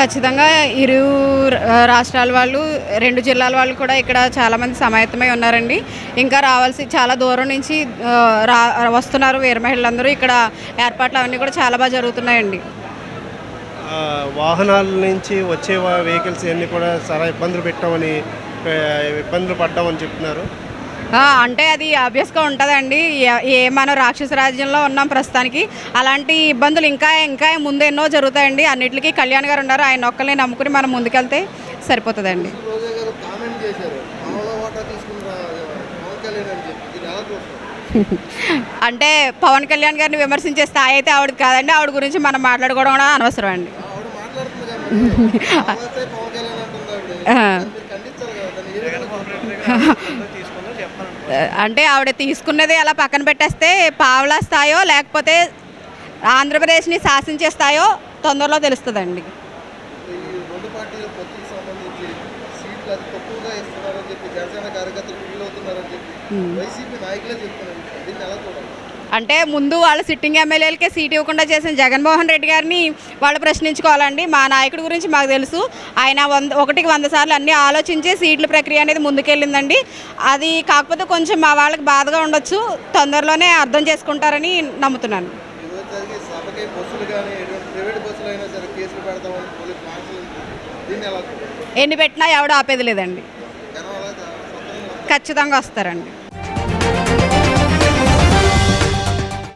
ఖచ్చితంగా ఇరు రాష్ట్రాల వాళ్ళు రెండు జిల్లాల వాళ్ళు కూడా ఇక్కడ చాలామంది సమాయత్తమై ఉన్నారండి. ఇంకా రావాల్సి చాలా దూరం నుంచి రా వస్తున్నారు వీర మహిళలందరూ. ఇక్కడ ఏర్పాట్లు అవన్నీ కూడా చాలా బాగా జరుగుతున్నాయండి. వాహనాల నుంచి వచ్చే వెహికల్స్ అన్నీ కూడా చాలా ఇబ్బందులు పెట్టామని ఇబ్బందులు పడ్డామని చెప్తున్నారు. అంటే అది ఆబ్వియస్గా ఉంటుందండి. ఏ- మనం రాక్షస రాజ్యంలో ఉన్నాం ప్రస్తుతానికి. అలాంటి ఇబ్బందులు ఇంకా ఇంకా ముందు ఎన్నో జరుగుతాయండి. అన్నిటికీ కళ్యాణ్ గారు ఉన్నారు. ఆయన ఒక్కరిని నమ్ముకుని మనం ముందుకెళ్తే సరిపోతుందండి. అంటే పవన్ కళ్యాణ్ గారిని విమర్శించే స్థాయి అయితే ఆవిడ కాదండి. ఆవిడ గురించి మనం మాట్లాడుకోవడం కూడా అనవసరం అండి. అంటే ఆవిడ తీసుకున్నది అలా పక్కన పెట్టేస్తే పావలా స్థాయో లేకపోతే ఆంధ్రప్రదేశ్ని శాసించే స్థాయో తొందరలో తెలుస్తుందండి. వైసీపీ నాయకులే దీన్ని ఎలా చూడాలి? అంటే ముందు వాళ్ళ సిట్టింగ్ ఎమ్మెల్యేలకే సీట్ ఇవ్వకుండా చేసిన జగన్మోహన్ రెడ్డి గారిని వాళ్ళు ప్రశ్నించుకోవాలండి. మా నాయకుడి గురించి మాకు తెలుసు. ఆయన వంద ఒకటికి వంద సార్లు అన్నీ ఆలోచించే సీట్ల ప్రక్రియ అనేది ముందుకెళ్ళిందండి. అది కాకపోతే కొంచెం మా వాళ్ళకి బాధగా ఉండొచ్చు. తొందరలోనే అర్థం చేసుకుంటారని నమ్ముతున్నాను. ఎన్ని పెట్టినా ఎవడు ఆపేది లేదండి. ఖచ్చితంగా వస్తారండి.